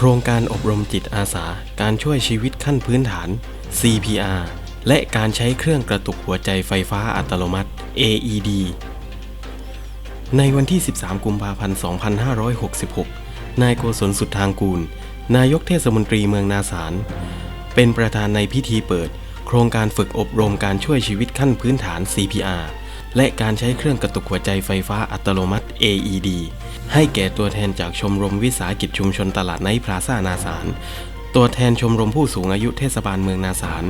โครงการอบรมจิตอาสา การช่วยชีวิตขั้นพื้นฐาน CPR และการใช้เครื่องกระตุกหัวใจไฟฟ้าอัตโนมัติ AED ในวันที่ 13 กุมภาพันธ์ 2566 นายโกศลสุดทางกูล นายกเทศมนตรีเมืองนาสาร เป็นประธานในพิธีเปิด โครงการฝึกอบรมการช่วยชีวิตขั้นพื้นฐาน CPR และการใช้เครื่องกระตุกหัวใจไฟฟ้าอัตโนมัติ AED ให้แก่ตัวแทนจากชมรมวิสาหกิจชุมชนตลาดไนพลาซ่านาสาร ตัวแทนชมรมผู้สูงอายุเทศบาลเมืองนาสาร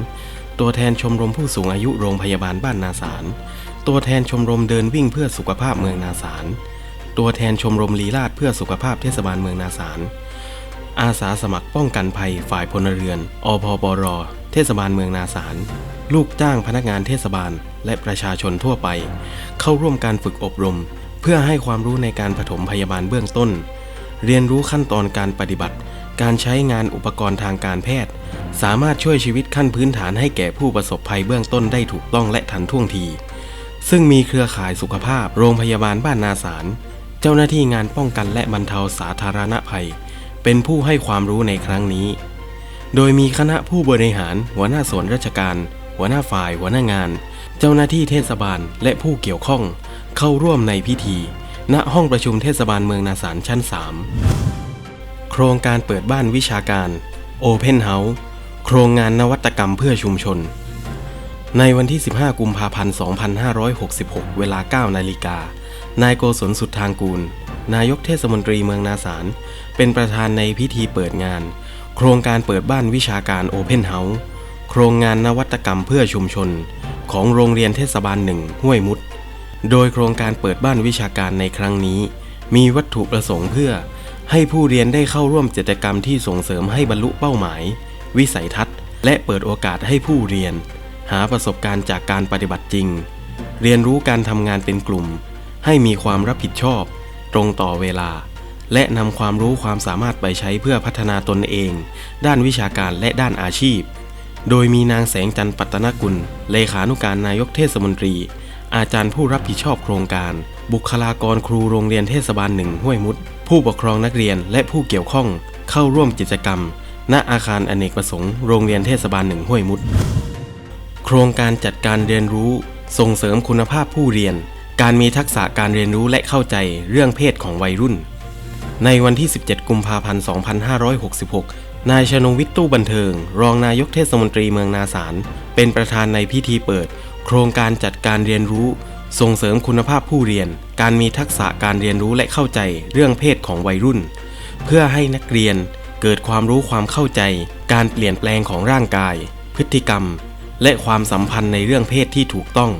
ตัวแทนชมรมผู้สูงอายุโรงพยาบาลบ้านนาสาร ตัวแทนชมรมเดินวิ่งเพื่อสุขภาพเมืองนาสาร ตัวแทนชมรมลีลาดเพื่อสุขภาพเทศบาลเมืองนาสาร อาสาสมัครป้องกันภัยฝ่ายพลเรือนอพปร เทศบาลเมืองนาสาร ลูกจ้างพนักงานเทศบาลและประชาชนทั่วไป เข้าร่วมการฝึกอบรม เพื่อให้ความรู้ในการผถมพยาบาลเบื้องต้น เรียนรู้ขั้นตอนการปฏิบัติ การใช้งานอุปกรณ์ทางการแพทย์ สามารถช่วยชีวิตขั้นพื้นฐานให้แก่ผู้ประสบภัยเบื้องต้นได้ถูกต้องและทันท่วงที ซึ่งมีเครือข่ายสุขภาพ โรงพยาบาลบ้านนาสาร เจ้าหน้าที่งานป้องกันและบรรเทาสาธารณภัย เป็นผู้ให้ความรู้ในครั้งนี้ โดยมีคณะผู้บริหาร หัวหน้าส่วนราชการ หัวหน้าฝ่าย หัวหน้างาน เจ้าหน้าที่เทศบาลและผู้เกี่ยวข้อง เข้าร่วมในพิธี ณห้องประชุมเทศบาลเมืองนาสารชั้น 3 โครงการเปิดบ้านวิชาการ Open House โครงงานนวัตกรรมเพื่อชุมชน ในวันที่ 15 กุมภาพันธ์ 2566 เวลา 9 นาฬิกา นายโกศลสุดทางกูล นายกเทศมนตรีเมืองนาสาร เป็นประธานในพิธีเปิดงาน โครงการเปิดบ้านวิชาการ Open House โครงงานนวัตกรรมเพื่อชุมชน ของโรงเรียนเทศบาลหนึ่งห้วยมุด โดยโครงการเปิดบ้านวิชาการในครั้งนี้ มีวัตถุประสงค์เพื่อ ให้ผู้เรียนได้เข้าร่วมกิจกรรมที่ส่งเสริมให้บรรลุเป้าหมาย วิสัยทัศน์ และเปิดโอกาสให้ผู้เรียน หาประสบการณ์จากการปฏิบัติจริง เรียนรู้การทำงานเป็นกลุ่ม ให้มีความรับผิดชอบ ตรงต่อเวลา และนำความรู้ความสามารถไปใช้เพื่อพัฒนาตนเอง ด้านวิชาการและด้านอาชีพ โดยมีนางแสงจันทร์ปัตตนกุล เลขานุการนายกเทศมนตรี อาจารย์ผู้รับผิดชอบโครงการ บุคลากรครูโรงเรียนเทศบาลหนึ่งห้วยมุด ผู้ปกครองนักเรียนและผู้เกี่ยวข้อง เข้าร่วมกิจกรรม ณอาคารอเนกประสงค์โรงเรียนเทศบาลหนึ่งห้วยมุด โครงการจัดการเรียนรู้ส่งเสริมคุณภาพผู้เรียน การมีทักษะการเรียนรู้และเข้าใจเรื่องเพศของวัยรุ่น ในวันที่ 17 กุมภาพันธ์ 2566 นายชนงวิทย์ตู้บันเทิง รองนายกเทศมนตรีเมืองนาสาร เป็นประธานในพิธีเปิด โครงการจัดการเรียนรู้ ส่งเสริมคุณภาพผู้เรียน การมีทักษะการเรียนรู้และเข้าใจเรื่องเพศของวัยรุ่น เพื่อให้นักเรียนเกิดความรู้ความเข้าใจ การเปลี่ยนแปลงของร่างกาย พฤติกรรม และความสัมพันธ์ในเรื่องเพศที่ถูกต้อง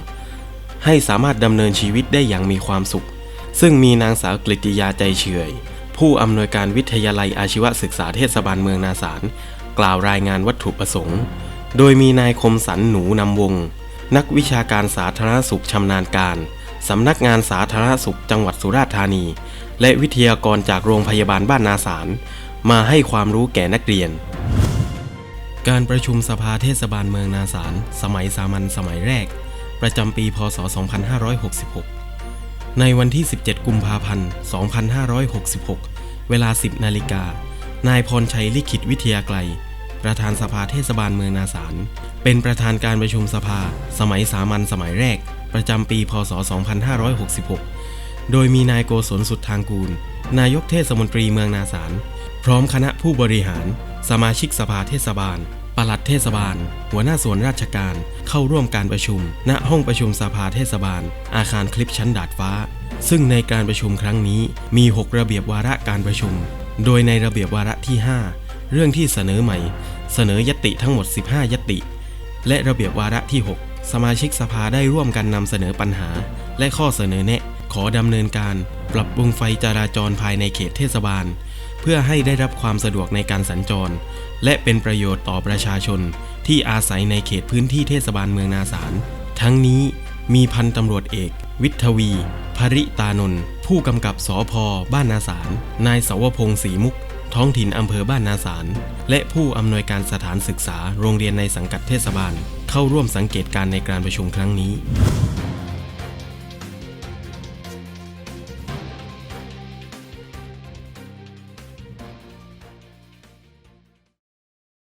ให้สามารถดำเนินชีวิตได้อย่างมีความสุข ซึ่งมีนางสาวกฤติยาใจเฉย ผู้อำนวยการวิทยาลัยอาชีวศึกษาเทศบาลเมืองนาสารกล่าวรายงานวัตถุประสงค์ โดยมีนายคมสันหนูนำวง นักวิชาการสาธารณสุขชำนาญการสำนักงานสาธารณสุขจังหวัดสุราษฎร์ธานี และวิทยากรจากโรงพยาบาลบ้านนาสารมาให้ความรู้แก่นักเรียน การประชุมสภาเทศบาลเมืองนาสารสมัยสามัญสมัยแรก ประจำปีพศ 2566 ในวันที่ 17 กุมภาพันธ์ 2566 เวลา 10 นาฬิกา นายพรชัยลิขิตวิทยาไกลประธานสภาเทศบาลเมืองนาสาร เป็นประธานการประชุมสภา สมัยสามัญสมัยแรก ประจำปี พศ 2566 โดยมีนายโกศลสุดทางกูล นายกเทศมนตรีเมืองนาสาร พร้อมคณะผู้บริหาร สมาชิกสภาเทศบาล ปลัดเทศบาล หัวหน้าส่วนราชการ เข้าร่วมการประชุม ณห้องประชุมสภาเทศบาล อาคารคลิปชั้นดาดฟ้า ซึ่งในการประชุมครั้งนี้มี 6 ระเบียบวาระการประชุม โดยในระเบียบวาระที่ 5 เรื่องที่เสนอใหม่ เสนอยติทั้งหมด 15 ยติ และระเบียบวาระที่ 6 สมาชิกสภาได้ร่วมกันนำเสนอปัญหา และข้อเสนอแนะ ขอดำเนินการ ปรับปรุงไฟจราจรภายในเขตเทศบาล เพื่อให้ได้รับความสะดวกในการสัญจร และเป็นประโยชน์ต่อประชาชนที่อาศัยในเขตพื้นที่เทศบาลเมืองนาสาร ทั้งนี้มีพันตำรวจเอก วิทวี ภริตานนท์ผู้กำกับสอพบ้านนาสาร นายสาวพงศ์ศรีมุก ท้องถิ่นอำเภอบ้านนาสาร และผู้อำนวยการสถานศึกษาโรงเรียนในสังกัดเทศบาล เข้าร่วมสังเกตการณ์ในการประชุมครั้งนี้